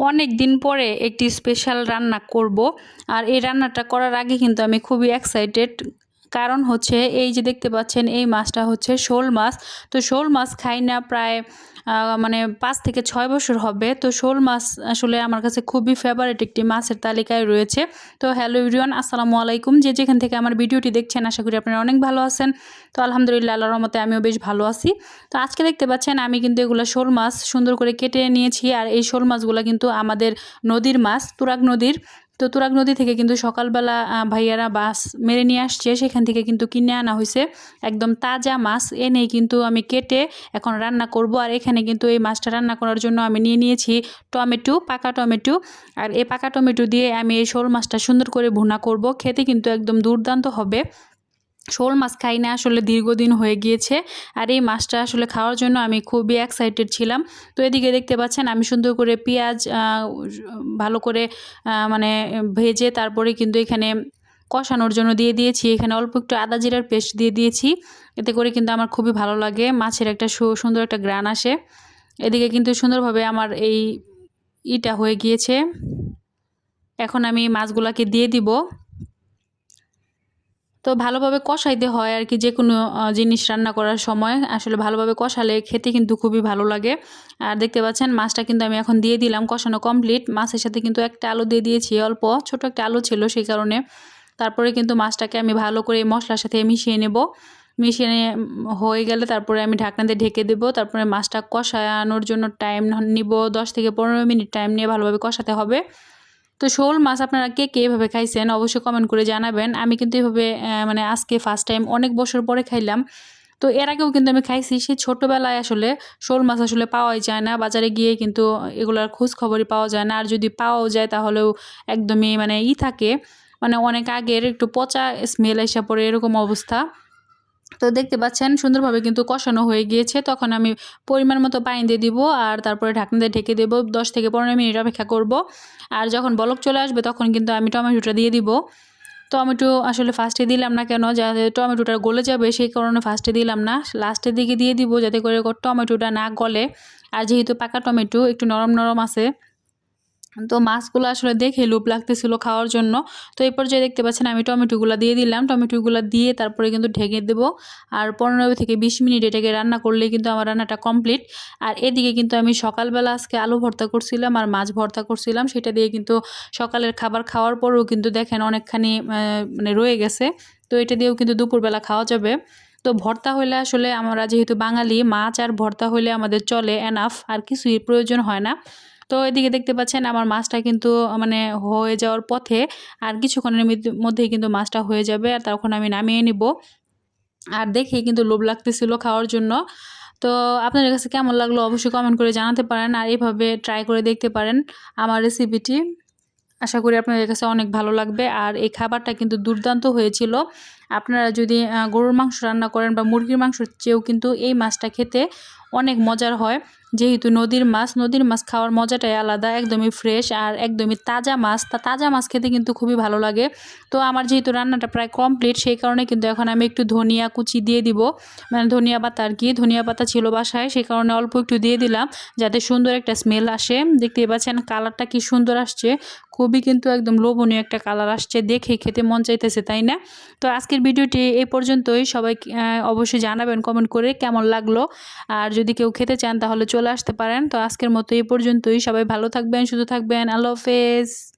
অনেক দিন পরে একটি স্পেশাল রান্না করব। আর এই রান্নাটা করার আগে কিন্তু আমি খুবই এক্সাইটেড কারণ হচ্ছে এই যে দেখতে পাচ্ছেন, এই মাছটা হচ্ছে শোল মাছ। তো শোল মাছ খাই না প্রায় মানে পাঁচ থেকে ছয় বছর হবে। তো শোল মাছ আসলে আমার কাছে খুবই ফেভারিট একটি মাছের তালিকায় রয়েছে। তো হ্যালো ইউরিয়ান আসসালামু আলাইকুম। যে যেখান থেকে আমার ভিডিওটি দেখছেন, আশা করি আপনারা অনেক ভালো আছেন। তো আলহামদুলিল্লাহ, আল্লাহর রহমতে আমিও বেশ ভালো আছি। তো আজকে দেখতে পাচ্ছেন, আমি কিন্তু এগুলো শোল মাছ সুন্দর করে কেটে নিয়েছি। আর এই শোল মাছগুলো কিন্তু আমাদের নদীর মাছ, তুরাগ নদীর। তো তুরাগ নদী থেকে কিন্তু সকালবেলা ভাইয়ারা বাস মেরে নিয়ে আসছে। সেখান থেকে কিন্তু কিনে আনা হয়েছে একদম তাজা মাছ। এনেই কিন্তু আমি কেটে এখন রান্না করব। আর এখানে কিন্তু এই মাছটা রান্না করার জন্য আমি নিয়ে নিয়েছি টমেটো, পাকা টমেটো। আর এই পাকা টমেটো দিয়ে আমি এই শোল মাছটা সুন্দর করে ভুনা করব। খেতে কিন্তু একদম দুর্দান্ত হবে। শোল মাছ খাই না, আসলে দীর্ঘদিন হয়ে গিয়েছে আর এই মাছটা আসলে খাওয়ার জন্য আমি খুবই এক্সাইটেড ছিলাম। তো এদিকে দেখতে পাচ্ছেন আমি সুন্দর করে পেঁয়াজ ভালো করে মানে ভেজে তারপরে কিন্তু এখানে কষানোর জন্য দিয়ে দিয়েছি। এখানে অল্প একটু আদা জিরার পেস্ট দিয়ে দিয়েছি। এতে করে কিন্তু আমার খুবই ভালো লাগে। মাছের একটা সুন্দর একটা গ্রান আসে। এদিকে কিন্তু সুন্দরভাবে আমার এই ইটা হয়ে গিয়েছে। এখন আমি মাছগুলাকে দিয়ে দিব। তো ভালোভাবে কষাইতে হয় আর কি যে কোনো জিনিস রান্না করার সময়। আসলে ভালোভাবে কষালে খেতে কিন্তু খুবই ভালো লাগে। আর দেখতে পাচ্ছেন, মাছটা কিন্তু আমি এখন দিয়ে দিলাম কষানো কমপ্লিট মাছের সাথে কিন্তু একটা আলু দিয়ে দিয়েছি, অল্প। ছোট একটা আলু ছিল সেই কারণে। তারপরে কিন্তু মাছটাকে আমি ভালো করে মশলার সাথে মিশিয়ে নেব। মিশিয়ে হয়ে গেলে তারপরে আমি ঢাকনাতে ঢেকে দেবো। তারপরে মাছটা কষানোর জন্য টাইম নিব। দশ থেকে পনেরো মিনিট টাইম নিয়ে ভালোভাবে কষাতে হবে। তো শোল মাছ আপনারা কে কে এভাবে খাইছেন অবশ্যই কমেন্ট করে জানাবেন। আমি কিন্তু এভাবে মানে আজকে ফার্স্ট টাইম অনেক বছর পরে খাইলাম। তো এর আগেও কিন্তু আমি খাইছি সেই ছোটোবেলায় আসলে শোল মাছ আসলে পাওয়াই যায় না। বাজারে গিয়ে কিন্তু এগুলোর খোঁজ খবরই পাওয়া যায় না। আর যদি পাওয়াও যায় তাহলেও একদমই মানে ই থাকে। মানে অনেক আগের একটু পচা স্মেল এসে পড়ে এরকম অবস্থা। তো দেখতে পাচ্ছেন সুন্দরভাবে কিন্তু কষানো হয়ে গিয়েছে। তখন আমি পরিমাণ মতো পানি দিয়ে দিব আর তারপরে ঢাকনা দিয়ে ঢেকে দেবো। দশ থেকে পনেরো মিনিট অপেক্ষা করব। আর যখন বলক চলে আসবে তখন কিন্তু আমি টমেটোটা দিয়ে দিব। টমেটো আসলে ফার্স্টে দিলাম না কেন? যাতে টমেটোটা গলে যাবে সেই কারণে ফার্স্টে দিলাম না। লাস্টের দিকে দিয়ে দিব যাতে করে টমেটোটা না গলে। আর যেহেতু পাকা টমেটো, একটু নরম নরম আছে। তো মাছগুলো আসলে দেখে লোভ লাগতেছিল খাওয়ার জন্য। তো এই পর্যায়ে দেখতে পাচ্ছেন আমি টমেটোগুলো দিয়ে দিলাম। টমেটোগুলো দিয়ে তারপরে কিন্তু ঢেকে দেবো। আর পনেরো থেকে বিশ মিনিট এটাকে রান্না করলে কিন্তু আমার রান্নাটা কমপ্লিট। আর এদিকে কিন্তু আমি সকালবেলা আজকে আলু ভর্তা করছিলাম আর মাছ ভর্তা করছিলাম। সেটা দিয়ে কিন্তু সকালের খাবার খাওয়ার পরেও কিন্তু দেখেন অনেকখানি মানে রয়ে গেছে। তো এটা দিয়েও কিন্তু দুপুরবেলা খাওয়া যাবে। তো ভর্তা হলে আসলে আমরা যেহেতু বাঙালি, মাছ আর ভর্তা হলে আমাদের চলে এনাফ আর কিছুই প্রয়োজন হয় না। তো এদিকে দেখতে পাচ্ছেন আমার মাছটা কিন্তু মানে হয়ে যাওয়ার পথে আর কিছুক্ষণের মধ্যেই কিন্তু মাছটা হয়ে যাবে আর তখন আমি নামিয়ে নিব। আর দেখেই কিন্তু লোভ লাগতেছিল খাওয়ার জন্য। তো আপনাদের কাছে কেমন লাগল অবশ্যই কমেন্ট করে জানাতে পারেন আর এইভাবে ট্রাই করে দেখতে পারেন আমার রেসিপিটি আশা করি আপনাদের কাছে অনেক ভালো লাগবে আর এই খাবারটা কিন্তু দুর্দান্ত হয়েছিল। আপনারা যদি গরুর মাংস রান্না করেন বা মুরগির মাংসের চেয়েও কিন্তু এই মাছটা খেতে অনেক মজার হয়। যেহেতু নদীর মাছ নদীর মাছ খাওয়ার মজাটাই আলাদা, একদমই ফ্রেশ আর একদমই তাজা মাছ। তা তাজা মাছ খেতে কিন্তু খুবই ভালো লাগে। তো আমার যেহেতু রান্নাটা প্রায় কমপ্লিট সেই কারণে কিন্তু এখন আমি একটু ধনিয়া কুচি দিয়ে দিব। মানে ধনিয়া পাতা আর কি, ধনিয়া পাতা ছিল বাসায়, সেই কারণে অল্প একটু দিয়ে দিলাম যাতে সুন্দর একটা স্মেল আসে। দেখতে পাচ্ছেন কালারটা কি সুন্দর আসছে। খুবই কিন্তু একদম লোভনীয় একটা কালার আসছে। দেখে খেতে মন চাইতেছে, তাই না? তো আজকের ভিডিওটি এই পর্যন্তই। সবাই অবশ্যই জানাবেন কমেন্ট করে কেমন লাগল। আর যদি কেউ খেতে চান, তাহলে চলে আসতে পারেন। তো আজকের মতো এই পর্যন্তই। সবাই ভালো থাকবেন শুধু থাকবেন। আল্লাহ হাফেজ।